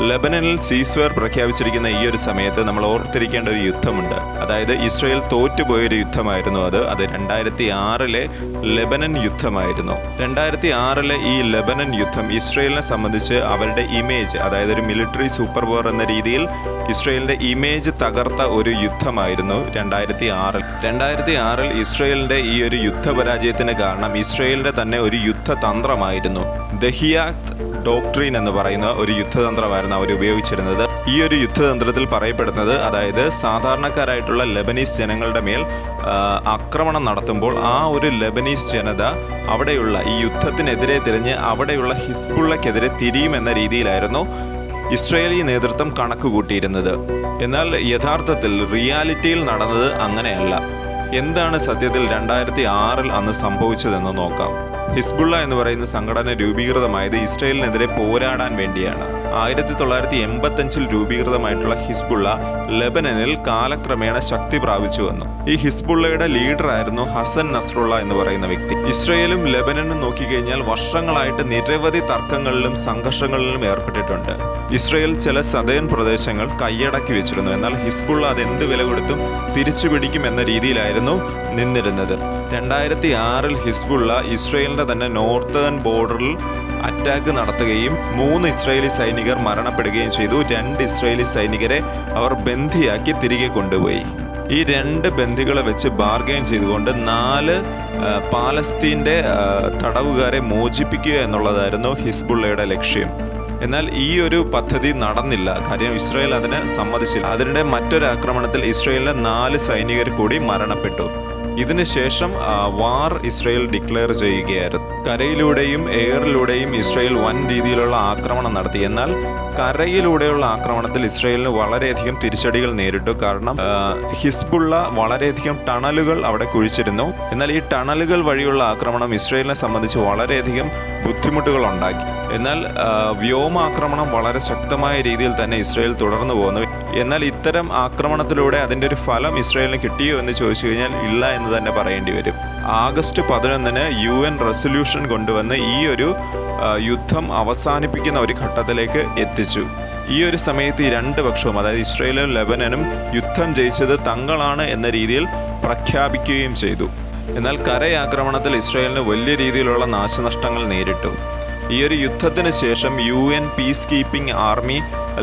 ലബനനിൽ സീസ്വർ പ്രഖ്യാപിച്ചിരിക്കുന്ന ഈ ഒരു സമയത്ത് നമ്മൾ ഓർത്തിരിക്കേണ്ട ഒരു യുദ്ധമുണ്ട്. അതായത് ഇസ്രയേൽ തോറ്റുപോയൊരു യുദ്ധമായിരുന്നു അത്. അത് രണ്ടായിരത്തി ആറിലെ ലെബനൻ യുദ്ധമായിരുന്നു. രണ്ടായിരത്തി ആറിലെ ഈ ലെബനൻ യുദ്ധം ഇസ്രയേലിനെ സംബന്ധിച്ച് അവരുടെ ഇമേജ് അതായത് ഒരു മിലിറ്ററി സൂപ്പർ പവർ എന്ന രീതിയിൽ ഇസ്രയേലിന്റെ ഇമേജ് തകർത്ത ഒരു യുദ്ധമായിരുന്നു രണ്ടായിരത്തി ആറിൽ രണ്ടായിരത്തി ആറിൽ ഇസ്രയേലിന്റെ ഈ ഒരു യുദ്ധപരാജയത്തിന് കാരണം ഇസ്രയേലിന്റെ തന്നെ ഒരു യുദ്ധതന്ത്രമായിരുന്നു. ദഹിയാക് ഡോക്ട്രീൻ എന്ന് പറയുന്ന ഒരു യുദ്ധതന്ത്രമായിരുന്നു. അവർ ഉപയോഗിച്ചിരുന്നത്. ഈ ഒരു യുദ്ധതന്ത്രത്തിൽ പറയപ്പെടുന്നത് അതായത് സാധാരണക്കാരായിട്ടുള്ള ലെബനീസ് ജനങ്ങളുടെ മേൽ ആക്രമണം നടത്തുമ്പോൾ ആ ഒരു ലെബനീസ് ജനത അവിടെയുള്ള ഈ യുദ്ധത്തിനെതിരെ തിരിഞ്ഞ് അവിടെയുള്ള ഹിസ്ബുള്ളക്കെതിരെ തിരിയുമെന്ന രീതിയിലായിരുന്നു ഇസ്രയേലി നേതൃത്വം കണക്കുകൂട്ടിയിരുന്നത്. എന്നാൽ യഥാർത്ഥത്തിൽ റിയാലിറ്റിയിൽ നടന്നത് അങ്ങനെയല്ല. എന്താണ് സത്യത്തിൽ രണ്ടായിരത്തി ആറിൽ അന്ന് സംഭവിച്ചതെന്ന് നോക്കാം. ഹിസ്ബുള്ള എന്ന് പറയുന്ന സംഘടന രൂപീകൃതമായത് ഇസ്രയേലിനെതിരെ പോരാടാൻ വേണ്ടിയാണ്. ആയിരത്തി തൊള്ളായിരത്തി എൺപത്തഞ്ചിൽ രൂപീകൃതമായിട്ടുള്ള ഹിസ്ബുള്ള ലെബനനിൽ കാലക്രമേണ ശക്തി പ്രാപിച്ചു വന്നു. ഈ ഹിസ്ബുള്ളയുടെ ലീഡറായിരുന്നു ഹസൻ നസ്രുള്ള എന്ന് പറയുന്ന വ്യക്തി. ഇസ്രയേലും ലെബനനും നോക്കിക്കഴിഞ്ഞാൽ വർഷങ്ങളായിട്ട് നിരവധി തർക്കങ്ങളിലും സംഘർഷങ്ങളിലും ഏർപ്പെട്ടിട്ടുണ്ട്. ഇസ്രയേൽ ചില സദയൻ പ്രദേശങ്ങൾ കൈയടക്കി വെച്ചിരുന്നു. എന്നാൽ ഹിസ്ബുള്ള അത് എന്ത് വില കൊടുത്തും തിരിച്ചു പിടിക്കും എന്ന രീതിയിലായിരുന്നു നിന്നിരുന്നത്. രണ്ടായിരത്തി ആറിൽ ഹിസ്ബുള്ള ഇസ്രയേലിന്റെ തന്നെ നോർത്തേൺ ബോർഡറിൽ അറ്റാക്ക് നടത്തുകയും മൂന്ന് ഇസ്രായേലി സൈനികർ മരണപ്പെടുകയും ചെയ്തു. രണ്ട് ഇസ്രായേലി സൈനികരെ അവർ ബന്ധിയാക്കി തിരികെ കൊണ്ടുപോയി. ഈ രണ്ട് ബന്ധികളെ വെച്ച് ബാർഗെയിൻ ചെയ്തുകൊണ്ട് നാല് പാലസ്തീന്റെ തടവുകാരെ മോചിപ്പിക്കുക എന്നുള്ളതായിരുന്നു ഹിസ്ബുള്ളയുടെ ലക്ഷ്യം. എന്നാൽ ഈ ഒരു പദ്ധതി നടന്നില്ല. കാര്യം ഇസ്രായേൽ അതിന് സമ്മതിച്ചില്ല. അതിനിടെ മറ്റൊരു ആക്രമണത്തിൽ ഇസ്രായേലിലെ നാല് സൈനികർ കൂടി മരണപ്പെട്ടു. ഇതിനുശേഷം ശേഷം വാർ ഇസ്രയേൽ ഡിക്ലെയർ ചെയ്യുകയായിരുന്നു. കരയിലൂടെയും എയറിലൂടെയും ഇസ്രയേൽ വൻ രീതിയിലുള്ള ആക്രമണം നടത്തി. എന്നാൽ കരയിലൂടെയുള്ള ആക്രമണത്തിൽ ഇസ്രയേലിന് വളരെയധികം തിരിച്ചടികൾ നേരിട്ടു. കാരണം ഹിസ്ബുള്ള വളരെയധികം ടണലുകൾ അവിടെ കുഴിച്ചിരുന്നു. എന്നാൽ ഈ ടണലുകൾ വഴിയുള്ള ആക്രമണം ഇസ്രയേലിനെ സംബന്ധിച്ച് വളരെയധികം ബുദ്ധിമുട്ടുകൾ ഉണ്ടാക്കി. എന്നാൽ വ്യോമ വ്യോമാക്രമണം വളരെ ശക്തമായ രീതിയിൽ തന്നെ ഇസ്രായേൽ തുടർന്നു പോകുന്നു. എന്നാൽ ഇത്തരം ആക്രമണത്തിലൂടെ അതിന്റെ ഒരു ഫലം ഇസ്രായേലിന് കിട്ടിയോ എന്ന് ചോദിച്ചു കഴിഞ്ഞാൽ ഇല്ല എന്ന് തന്നെ പറയേണ്ടി വരും. ആഗസ്റ്റ് പതിനൊന്നിന് യു എൻ റെസൊല്യൂഷൻ കൊണ്ടുവന്ന് ഈ ഒരു യുദ്ധം അവസാനിപ്പിക്കുന്ന ഒരു ഘട്ടത്തിലേക്ക് എത്തിച്ചു. ഈ ഒരു സമയത്ത് ഈ രണ്ട് പക്ഷവും അതായത് ഇസ്രായേലും ലെബനനും യുദ്ധം ജയിച്ചത് തങ്ങളാണ് എന്ന രീതിയിൽ പ്രഖ്യാപിക്കുകയും ചെയ്തു. എന്നാൽ കരയാക്രമണത്തിൽ ഇസ്രായേലിന് വലിയ രീതിയിലുള്ള നാശനഷ്ടങ്ങൾ നേരിട്ടു. ഈ ഒരു യുദ്ധത്തിന് ശേഷം U N peace keeping army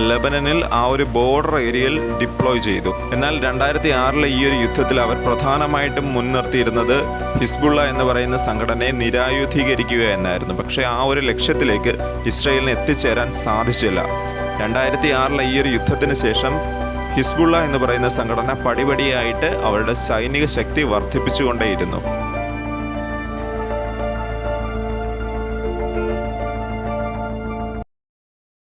ലെബനനിൽ ആ ഒരു ബോർഡർ ഏരിയയിൽ ഡിപ്ലോയ് ചെയ്തു. എന്നാൽ രണ്ടായിരത്തി ആറിലെ ഈ ഒരു യുദ്ധത്തിൽ അവർ പ്രധാനമായിട്ടും മുൻനിർത്തിയിരുന്നത് ഹിസ്ബുള്ള എന്ന് പറയുന്ന സംഘടനയെ നിരായുധീകരിക്കുക എന്നായിരുന്നു പക്ഷേ ആ ഒരു ലക്ഷ്യത്തിലേക്ക് ഇസ്രയേലിന് എത്തിച്ചേരാൻ സാധിച്ചില്ല. രണ്ടായിരത്തി ആറിലെ ഈ ഒരു യുദ്ധത്തിന് ശേഷം ഹിസ്ബുള്ള എന്ന് പറയുന്ന സംഘടന പടിപടിയായിട്ട് അവരുടെ സൈനിക ശക്തി വർദ്ധിപ്പിച്ചുകൊണ്ടേയിരുന്നു.